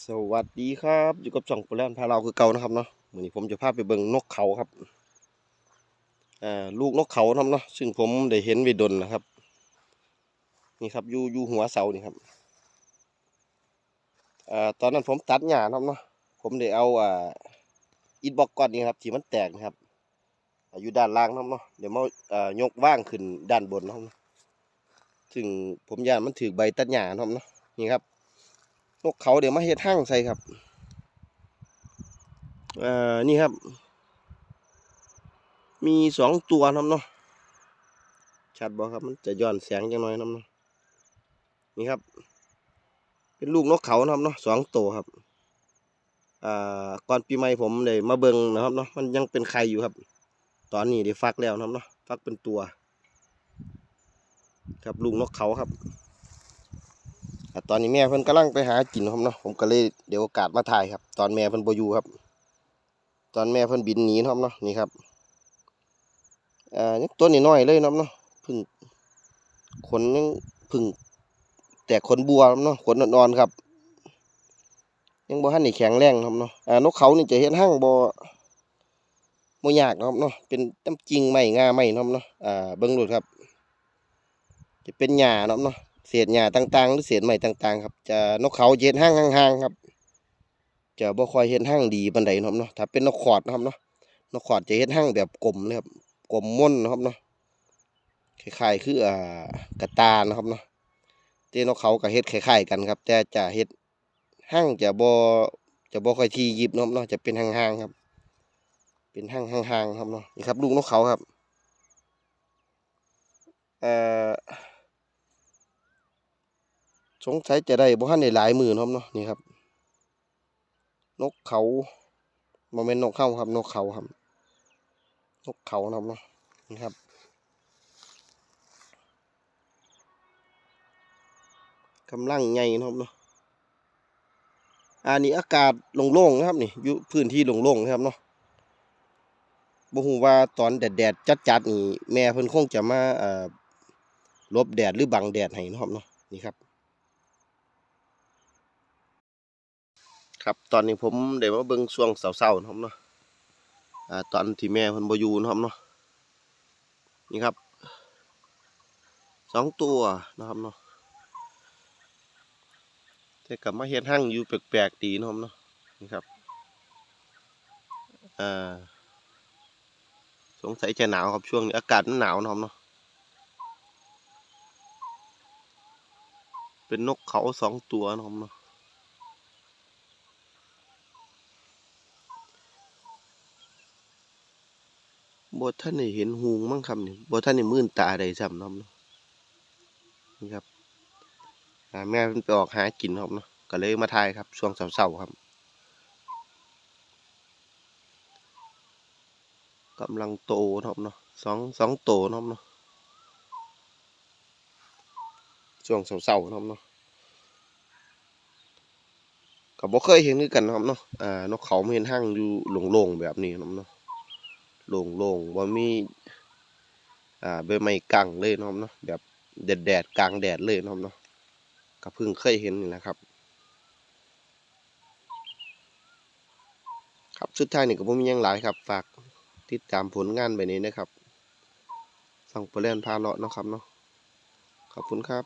สวัสดีครับอยู่กับจ่องปุแลนพาเราคือเก่านะครับเนาะวันนี้ผมจะพาไปเบิ่งนกเขาครับอ่าลูกนกเขาครับเนาะซึ่งผมได้เห็นไวิดนนะครับ นี่ครับอยู่อยู่หัวเสานี่ครับอ่าตอนนั้นผมตัดหญ้าครับเนาะผมได้เอาอ่าอิฐบล็อกก้อนนี้ครับที่มันแตกนะครับอยู่ด้านล่างครับเนาะเดี๋ยวมาอ่ายกว่างขึ้นด้านบนนะครับเนาะซึ่งผมย่านมันถือใบตัดหญ้าครับเนาะนี่ครับ นกเขาเดี๋ยวมาเฮ็ดห้างใส่ครับอ่อนี่ครับ มีสองตัวน้ำเนาะชัดบ่ครับมันจะย้อนแสงจังหน่อยน้ำเนาะนี่ครับ เป็นลูกนกเขานะครับเนาะสองตัวครับอ่าก่อนปีใหม่ผมเลยมาเบิ่งนะครับเนาะมันยังเป็นไข่อยู่ครับ ตอนนี้ได้ฟักแล้วนะครับเนาะฟักเป็นตัว ครับลูกนกเขาครับ ตอนนี้แม่เพิ่นกำลังไปหากินครับเนาะผมก็เลยเดี๋ยวโอกาสมาถ่ายครับ ตอนแม่เพิ่นบ่อยู่ครับ ตอนแม่เพิ่นบินหนีครับเนาะนี่ครับอ่ายังตัวน้อยเลยนะครับเนาะพึ่งขนยังพึ่งแต่ขนบัวครับเนาะขนอ่อนๆครับ ยังบ่ทันได้แข็งแรงครับเนาะอ่านกเขานี่จะเฮ็ดห้างบ่บ่ยากนะครับเนาะเป็นต้ำจริงไม้งาไม้นะครับเนาะอ่าเบิ่งดูครับ จะเป็นหญ้าครับเนาะ เศษหญ้าต่างๆ หรือเศษไม้ต่าง ๆ ครับจะนกเขาเฮ็ดห้างห่างๆครับจะบ่ค่อยเฮ็ดห้างดีปานใดนะครับเนาะถ้าเป็นนกขอดนะครับเนาะนกขอดจะเฮ็ดห้างแบบกลมเลยครับกลมม่นนะครับเนาะคล้ายๆคืออ่ากระตานะครับเนาะแต่นกเขาก็เฮ็ดคล้ายๆกันครับ แต่จะเฮ็ดห้างจะบ่จะบ่ค่อยทียิบนะครับเนาะจะเป็นห่างๆครับ เป็นห้างห่างๆครับเนาะนี่ครับลูกนกเขาครับเอ่อ สงสัยจะได้บ่ทันได้หลายหมื่นครับเนาะนี่ครับ นกเขาบ่แม่นนกเข้าครับ นกเขาครับ นกเขานะครับเนาะนี่ครับ กำลังใหญ่นะครับเนาะอันนี้อากาศโล่งๆนะครับนี่อยู่พื้นที่โล่งๆนะครับเนาะบ่ฮู้ว่าตอนแดดๆจัดๆนี่แม่เพิ่นคงจะมาเอ่อลบแดดหรือบังแดดให้นะครับเนาะนี่ครับ ครับตอนนี้ผมได้มาเบิ่งช่วงเช้าๆนะครับเนาะอ่าตอนที่แม่เพิ่นบ่อยู่นะครับเนาะนี่ครับสองตัวนะครับเนาะแต่กลับมาเฮ็ดหั่งอยู่แปลกๆดีนะครับเนาะนี่ครับอ่าสงสัยจะหนาวครับช่วงนี้อากาศมันหนาวนะครับเนาะเป็นนกเขาสองตัวนะครับเนาะ บ่ท่านได้เห็นหูงมั้งครับนี่บ่ท่านได้มื่นตาใดซ้ำนาะเนาะนี่ครับอ่าแม่เพิ่นไปออกหากินครับเนาะก็เลยมาถ่ายครับช่วงเช้าๆครับกำลังโตนะครับเนาะสองสองโตนะครับเนาะช่วงเช้าๆนะครับเนาะก็บ่เคยเห็นคือกันนะครับเนาะอ่านกเขามาเห็นหั่งอยู่โล่งๆแบบนี้นะครับเนาะ โล่งๆว่ามีอ่าใบไม้กังเลยนะครับเนาะแบบแดดแดดกลางแดดเลยนะครับเนาะก็เพิ่งเคยเห็นนี่แหละครับ ครับสุดท้ายนี่ก็บ่มียังหลายครับ ฝากติดตามผลงานไปนี้นะครับฟังโปรแลนพาเลาะนะครับเนาะขอบคุณครับ